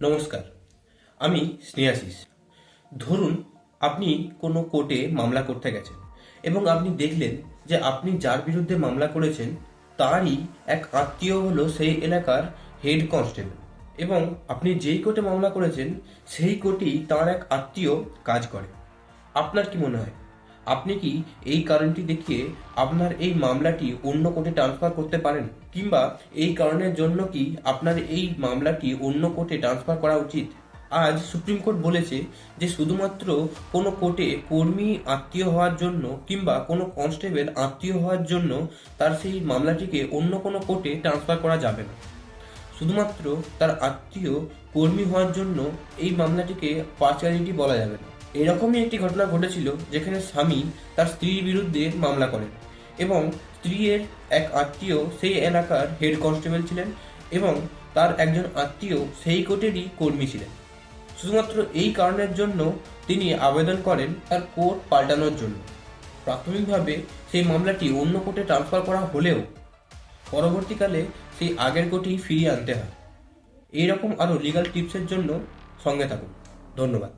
নমস্কার, আমি স্নেহাশিস। ধরুন, আপনি কোনো কোর্টে মামলা করতে গেছেন এবং আপনি দেখলেন যে আপনি যার বিরুদ্ধে মামলা করেছেন, তারই এক আত্মীয় হলো সেই এলাকার হেড কনস্টেবল এবং আপনি যেই কোর্টে মামলা করেছেন, সেই কোর্টেই তার এক আত্মীয় কাজ করে। আপনার কি মনে হয়? আপনি কি এই কারণটি দেখিয়ে আপনার এই মামলাটি অন্য কোর্টে ট্রান্সফার করতে পারেন? কিংবা এই কারণের জন্য কি আপনার এই মামলাটি অন্য কোর্টে ট্রান্সফার করা উচিত? আজ সুপ্রিম কোর্ট বলেছে যে শুধুমাত্র কোনো কোর্টে কর্মী আত্মীয় হওয়ার জন্য কিংবা কোনো কনস্টেবল আত্মীয় হওয়ার জন্য তার সেই মামলাটিকে অন্য কোনো কোর্টে ট্রান্সফার করা যাবে না। শুধুমাত্র তার আত্মীয় কর্মী হওয়ার জন্য এই মামলাটিকে পার্সিয়ালিটি বলা যাবে না। এরকমই একটি ঘটনা ঘটেছিল যেখানে স্বামী তার স্ত্রীর বিরুদ্ধে মামলা করেন এবং স্ত্রীর এক আত্মীয় সেই এলাকার হেড কনস্টেবল ছিলেন এবং তার একজন আত্মীয় সেই কোর্টেরই কর্মী ছিলেন। শুধুমাত্র এই কারণের জন্য তিনি আবেদন করেন তার কোর্ট পাল্টানোর জন্য। প্রাথমিকভাবে সেই মামলাটি অন্য কোর্টে ট্রান্সফার করা হলেও পরবর্তীকালে সেই আগের কোর্টেই ফিরিয়ে আনতে হয়। এইরকম আরও লিগাল টিপসের জন্য সঙ্গে থাকুন। ধন্যবাদ।